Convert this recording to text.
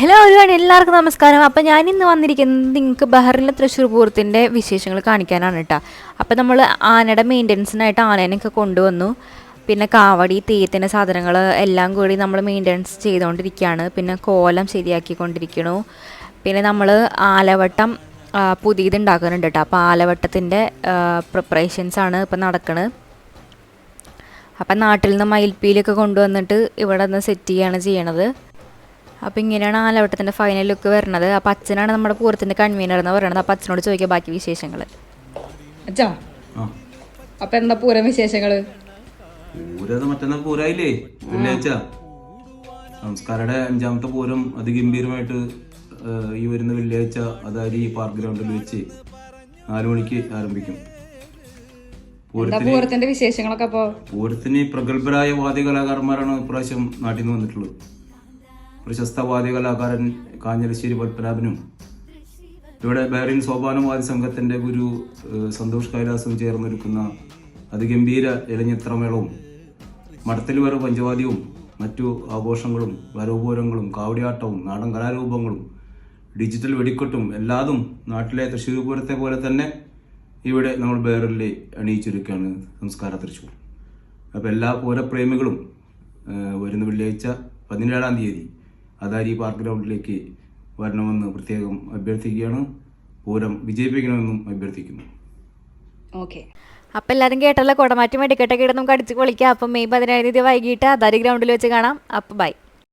Hello ഒരുപാട് എല്ലാവർക്കും നമസ്കാരം. അപ്പം ഞാൻ ഇന്ന് വന്നിരിക്കുന്നത് നിങ്ങൾക്ക് ബഹറിലെ തൃശ്ശൂർ പൂരത്തിന്റെ വിശേഷങ്ങൾ കാണിക്കാനാണ് കേട്ടോ. അപ്പം നമ്മൾ ആനയുടെ മെയിന്റനൻസിനായിട്ട് ആനേനെയൊക്കെ കൊണ്ടുവന്നു. പിന്നെ കാവടി തെയ്യത്തിന്റെ സാധനങ്ങൾ എല്ലാം കൂടി നമ്മൾ മെയിന്റനൻസ് ചെയ്തുകൊണ്ടിരിക്കുകയാണ് പിന്നെ കോലം ശരിയാക്കിക്കൊണ്ടിരിക്കണു പിന്നെ നമ്മൾ ആലവട്ടം പുതിയത് ഉണ്ടാക്കുന്നുണ്ട് കേട്ടോ. അപ്പോൾ ആലവട്ടത്തിന്റെ പ്രിപ്പറേഷൻസാണ് ആണ് ഇപ്പം നടക്കുന്നത് അപ്പം നാട്ടിൽ നിന്ന് മയിൽപ്പീലൊക്കെ കൊണ്ടുവന്നിട്ട് ഇവിടെ നിന്ന് സെറ്റ് ചെയ്യുകയാണ് ചെയ്യണത്. അപ്പോൾ ഇങ്ങനെയാണ് ആലവട്ടത്തിന്റെ ഫൈനൽ ലുക്ക് വരുന്നത്. അപ്പോൾ അച്ഛനാണ് നമ്മുടെ പൂരത്തിന്റെ കൺവീനർ എന്ന് പറയുന്നത് അപ്പോൾ അച്ഛനോട് ചോദിക്കുക ബാക്കി വിശേഷങ്ങൾ അച്ഛാ അപ്പൊ എന്താ പൂരം വിശേഷങ്ങൾ? പൂരത് മറ്റന്നാ പൂരായില്ലേ? വെള്ളിയാഴ്ച സംസ്കാരയുടെ അഞ്ചാമത്തെ പൂരം അതിഗംഭീരമായിട്ട് ഈ വരുന്ന വെള്ളിയാഴ്ച അതായത് ഈ പാർക്ക് ഗ്രൗണ്ടിൽ വെച്ച് നാലു മണിക്ക് ആരംഭിക്കും. പൂരത്തിന്റെ വിശേഷങ്ങളൊക്കെ പൂരത്തിന് പ്രഗത്ഭരായ വാദ്യകലാകാരന്മാരാണ് ഇപ്രാവശ്യം നാട്ടിൽ നിന്ന് വന്നിട്ടുള്ളത്. പ്രശസ്ത വാദ്യകലാകാരൻ കാഞ്ഞലശ്ശേരി പത്മനാഭനും ഇവിടെ ബഹറിൻ സോപാനവാദി സംഘത്തിന്റെ ഗുരു സന്തോഷ് കൈലാസും ചേർന്നൊരുക്കുന്ന അതിഗംഭീര ഇലഞ്ഞിത്രമേളവും മടത്തിൽ വര പഞ്ചവാദ്യവും മറ്റു ആഘോഷങ്ങളും വരവുപൂരങ്ങളും കാവടിയാട്ടവും നാടൻ കലാരൂപങ്ങളും ഡിജിറ്റൽ വെടിക്കെട്ടും എല്ലാതും നാട്ടിലെ തൃശ്ശൂർ പൂരത്തെ പോലെ തന്നെ ഇവിടെ നമ്മൾ ബേറിൽ അണിയിച്ചൊരുക്കുകയാണ് സംസ്കാര തൃശ്ശൂർ. അപ്പോൾ എല്ലാ പൂരപ്രേമികളും വരുന്ന വെള്ളിയാഴ്ച പതിനേഴാം തീയതി അതാരി പാർക്ക് ഗ്രൗണ്ടിലേക്ക് വരണമെന്ന് പ്രത്യേകം അഭ്യർത്ഥിക്കുകയാണ്. പൂരം വിജയിപ്പിക്കണമെന്നും അഭ്യർത്ഥിക്കുന്നു. ഓക്കെ. അപ്പോൾ എല്ലാവരും കേട്ടല്ലോ കുടമാറ്റം വെടിക്കെട്ടൊക്കെ ഇട്ട് നമുക്ക് അടിച്ച് പൊളിക്കാം. അപ്പം മെയ് പതിനേഴാം തീയതി വൈകിട്ട് അതാരി ഗ്രൗണ്ടിൽ വെച്ച് കാണാം. അപ്പോൾ ബൈ.